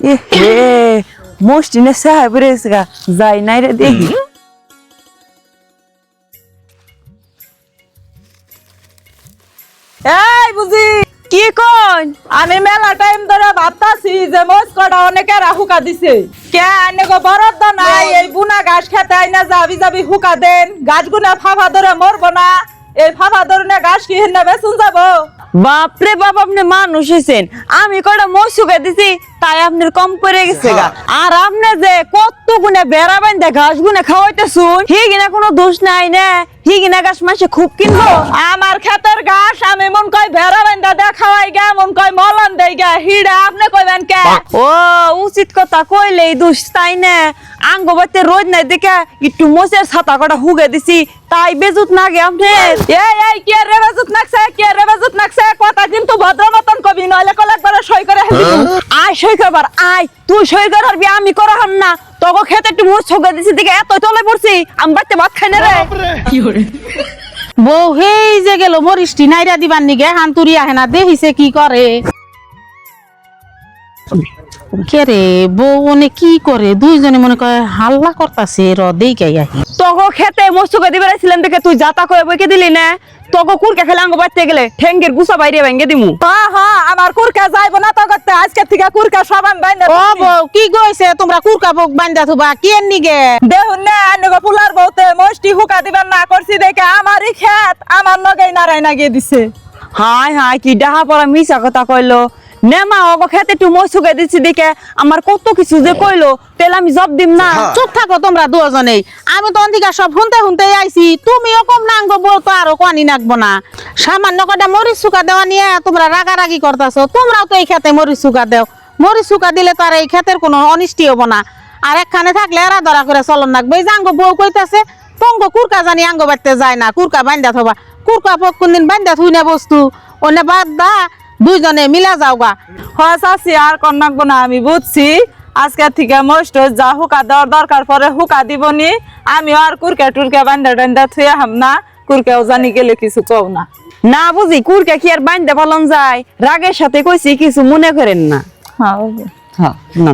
এ হে মুষ্টিনে সাহেব রেছে গা যাই নাই রে দেখি এই বুঝি কি কন আমি মেলা টাইম ধরে ভাবতাছি যে মোজ কটা অনেকে হুকা দিছে কে আনে গো বরাদ্দ নাই এই বুনা ঘাস খেতে আইনা যাবি যাবি হুকা দেন গাছ গুনা ফাফা ধরে মরবো না এই ফাফা ধরে ঘাস কি হেন বেসুন যাব বাপরে বাপ আপনি মানুষ হয়েছেন আমি কটা মসুকে দিছি তাই আপনার কম পড়ে গেছে গা। আর আপনি যে কত গুনে বেড়া বাইন্দা ঘাস গুনে খাওয়াইতেছুন হি কিনা কোনো দোষ নাই না। হি কিনা ঘাস মাসে খুব কিনবো। আমার ক্ষেতের ঘাস আমি মন কই ভেড়া বান্ধা দেখাওয়াই গা মন কই মলন দেই গা। হিড়া আপনি কইবেন কে? ও উচিত কথা কইলেই দোষ তাই না। আঙ্গ বাড়িতে রোজ নাই দেখে একটু মোচের ছাতা কটা হুগে দিছি তাই বেজুত না গে আপনি এই এই কে রে বাজুত নাকছে কে রে বাজুত নাকছে? কথা কিন্তু ভদ্র মতন কবি নইলে কল একবার সই করে হেলি আয় সই করবার আয়। তুই সই করার বি আমি করা হাম না। তোকে খেতে একটু মোচ হুগে দিছি দেখে এত তলে পড়ছি আমি বাড়িতে ভাত খাই না রে। কি বউ হেই যে গেল মরিষ্টি নাইরা দিবার নিগে হান্তুরি আহে না দেখিছে কি করে? কে রে বউ অনে কি করে? দুইজনে মনে করে হাল্লা করতাছে র দেই গাই আহি। তোকে খেতে হুগে দিবে ছিলেন দেখে তুই যাতা করে বইকে দিলি না? তোকে কুরকে খেলে আঙ্গ বাড়িতে গেলে ঠেঙ্গের গুছা বাইরে ভেঙে দিমু। হ্যাঁ হ্যাঁ আমার কুরকা যাইব না তো করতে আজকে থেকে কুরকা সবান বাইন্দা ও বউ কি গইছে তোমরা কুরকা বুক বান্ধা থুবা কি নিগে? দেহুন না আনগো ফুলার বউতে মস্তি হুকা দিবেন না করছি দেখে আমারই খেত আমার নগেই নারায় না গিয়ে দিছে। হাই হাই কি ডাহা পড়া মিশা কথা কইলো। নেমা ওগো খেতে একটু মই শুকে দিচ্ছি দেখে। আমার কত কিছু যে কইলো তেল আমি জব দিম না। চুপ থাকো তোমরা দুজনেই আমি তো অন্তিকা সব শুনতে শুনতে আইছি। তুমিও কম নাঙ্গ বউ তো আরও কানি নাকবো না। সামান্য কটা মরিচ শুকা দেওয়া নিয়ে তোমরা রাগারাগি করতেছো। তোমরাও তো এই খেতে মরিচ শুকা দেও। মরিচ শুকা দিলে তো আর এই ক্ষেতের কোনো অনিষ্টি হব না। আর একখানে থাকলে এরা ধরা করে চলন নাকবে এই যে আঙ্গ বউ কইতাছে পঙ্গ কুরকা জানি আঙ্গ বাড়তে যায় না। কুরকা বান্ধা থবা। কুরকা পক কোনদিন বান্ধা থুই না বস্তু। অন্য বাদ দা দুইজনে মিলা যাও গা হয় চাচি আর কন্যাকবো না আমি বুঝছি আজকে থেকে মস্ত যা হুকা দেওয়ার দরকার পরে হুকা দিবনি। আমি আর কুরকে টুরকে বান্ধা টান্ধা থুয়ে হাম না। কুরকেও জানি গেলে কিছু কও না। না বুঝি কুরকে কি আর বান্ধে পালন যায়? রাগের সাথে কইছি কিছু মনে করেন না। হ্যাঁ হ্যাঁ না।